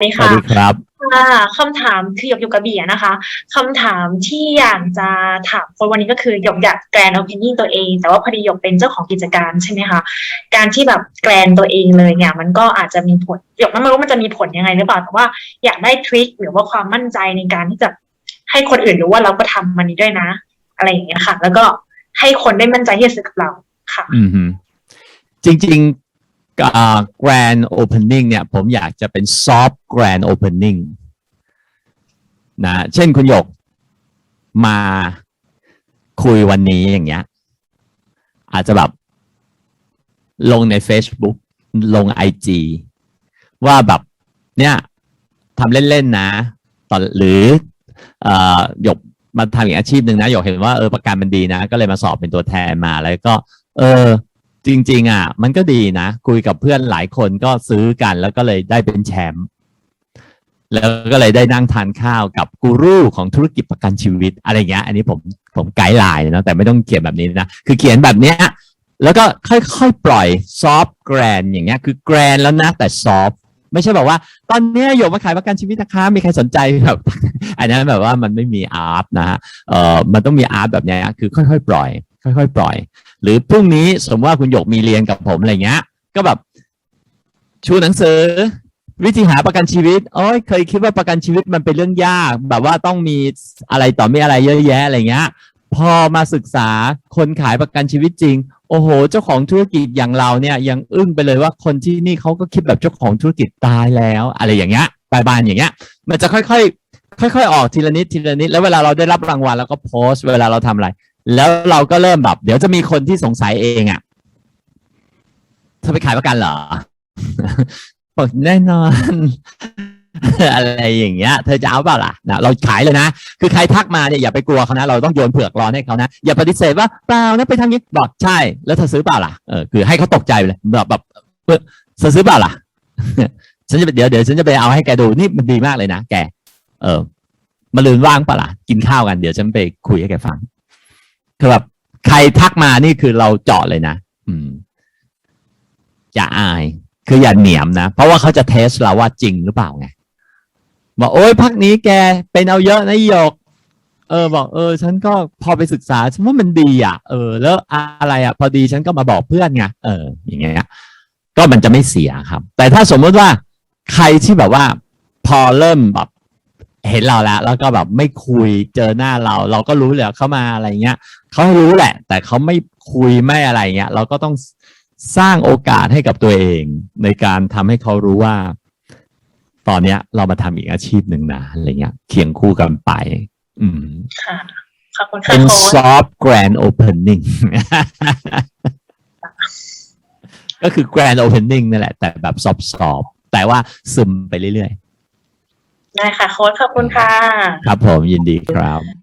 นี่สวัค่ะสดีครับ ค่ะคำถามคือหยกอยู่กับเบียร์นะคะคำถามที่อยากจะถามคนวันนี้ก็คือหยกอยากแกรนโอเพนนิ่งตัวเอง แต่ว่าพอดีหยกเป็นเจ้าของกิจการใช่ไหมคะการที่แบบแกรนตัวเองเลยเนี่ย มันก็อาจจะมีผลหยกไม่รู้มันจะมีผลยังไงหรือเปล่าแต่ว่าอยากได้ทริคหรือว่าความมั่นใจในการที่จะให้คนอื่นรู้ว่าเราก็ทำมันนี้ด้วยนะ อะไรอย่างเงี้ยค่ะ แล้วก็ให้คนได้มั่นใจที่จะซื้อกับเราค่ะ อืมฮึจริง ๆอ่า grand opening เนี่ยผมอยากจะเป็น soft grand opening นะเช่นคุณหยกมาคุยวันนี้อย่างเงี้ย อาจจะแบบลงใน Facebook ลง IG ว่าแบบเนี่ยทำเล่น ๆ นะตอนหรืออหยกมาทำอีกอาชีพหนึ่งนะหยกเห็นว่าเออประกันมันดีนะ ก็เลยมาสอบเป็นตัวแทนมาแล้วก็ เออ จริง ๆ อะ มันก็ดีนะ คุยกับเพื่อนหลายคนก็ซื้อกัน แล้วก็เลยได้เป็นแชมป์แล้วก็เลยได้นั่งทานข้าวกับกูรูของธุรกิจประกันชีวิตอะไรเงี้ย อันนี้ผมผมไกด์ไลน์นะแต่ไม่ต้องเขียนแบบนี้นะ คือเขียนแบบเนี้ยแล้วก็ค่อยๆ ปล่อยซอฟต์แกรนอย่างเงี้ยคือแกรนแล้วนะแต่ซอฟไม่ใช่แบบว่า ตอนนี้ยโยมาขายประกันชีวิตนะคะมีใครสนใจแบบอันนั้นแบบว่ามันไม่มีอาร์ตนะฮะเอ่อมันต้องมีอาร์ตแบบเนี้ยคือค่อยๆ ปล่อย ค่อยๆ ปล่อย หรือพรุ่งนี้สมมติว่าคุณหยกมีเรียนกับผมอะไรเงี้ย ก็แบบชูหนังสือ วิธีหาประกันชีวิตโอ้ยเคยคิดว่าประกันชีวิตมันเป็นเรื่องยาก แบบว่าต้องมีอะไรต่อมีอะไรเยอะแยะอะไรเงี้ย พอมาศึกษาคนขายประกันชีวิตจริง โอ้โห เจ้าของธุรกิจอย่างเราเนี่ยยังอึ้งไปเลยว่าคนที่นี่เขาก็คิดแบบเจ้าของธุรกิจตายแล้ว อะไรอย่างเงี้ยปลายบานอย่างเงี้ย มันจะค่อยๆค่อยๆ ออกทีละนิดทีละนิด แล้วเวลาเราได้รับรางวัลเราก็โพสต์ เวลาเราทำอะไร แล้วเราก็เริ่มแบบ เดี๋ยวจะมีคนที่สงสัยเองอะ่ะเธอไปขายประกันเหรอบอกแน่นอน อะไรอย่างเงี้ย เธอจะเอาเปล่าล่ะนะเราขายเลยนะ คือใครทักมาเนี่ยอย่าไปกลัวเขานะ เราต้องโยนเผือกร้อนให้เขานะ อย่าปฏิเสธว่าเปล่านะไปทำอย่างนี้บอกใช่ แล้วเธอซื้อเปล่าล่ะ เออคือให้เขาตกใจไปเลยแบบแบบเธอซื้อเปล่าล่ะ ฉันจะเดี๋ยวเดี๋ยวฉันจะไปเอาให้แกดูนี่มันดีมากเลยนะแก เออมาลืนว่างเปล่าล่ะ กินข้าวกันเดี๋ยวฉันไปคุยให้แกฟัง คือแบบใครทักมานี่คือเราเจาะเลยนะอืมอย่าอาย คืออย่าเหนียมนะ เพราะว่าเขาจะเทสเราว่าจริงหรือเปล่าไงบอกโอ้ยพักนี้แกเป็นเอาเยอะนะหยก เออ บอกเออ ฉันก็พอไปศึกษาฉันว่ามันดีอะ เออ แล้วอะไรอะ พอดีฉันก็มาบอกเพื่อนไงเออ อย่างเงี้ยก็มันจะไม่เสียครับ แต่ถ้าสมมติว่าใครที่แบบว่า พอเริ่มแบบ เห็นเราแล้ว แล้วก็แบบไม่คุยเจอหน้าเรา เราก็รู้เลยว่าเขามาอะไรเงี้ยเขารู้แหละ แต่เขาไม่คุยไม่อะไรเงี้ยเราก็ต้องสร้างโอกาสให้กับตัวเอง ในการทำให้เขารู้ว่า ตอนเนี้ย เรามาทำอีกอาชีพหนึ่งนะอะไรเงี้ยเคียงคู่กันไป อืมค่ะขอบคุณค่ะเป็นโค้ช soft grand opening ก็คือ grand opening นั่นแหละ แต่แบบ soft ๆแต่ว่าซึมไปเรื่อย ได้ค่ะโค้ชขอบคุณค่ะ ครับผมยินดีครับ